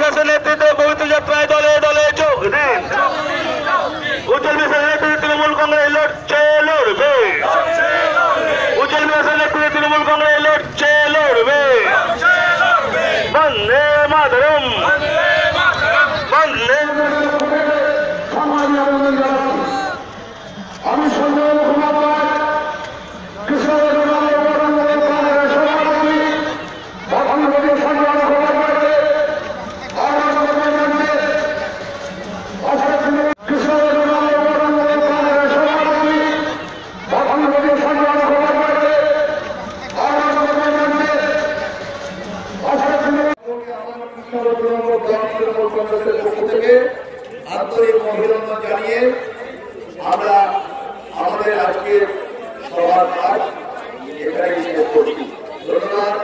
উজ্জ্বল মিশ্রের নেতৃত্বে কংগ্রেসের পক্ষ থেকে আন্তরিক অভিনন্দন জানিয়ে আমরা আমাদের আজকের সবার কাজ এখানে শেষ করছি। ধন্যবাদ।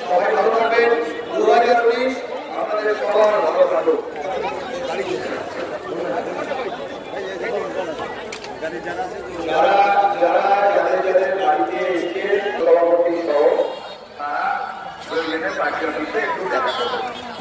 সবাই ভালো থাকবেন দু হাজার উনিশ আমাদের সবার ভালো থাকুক যারা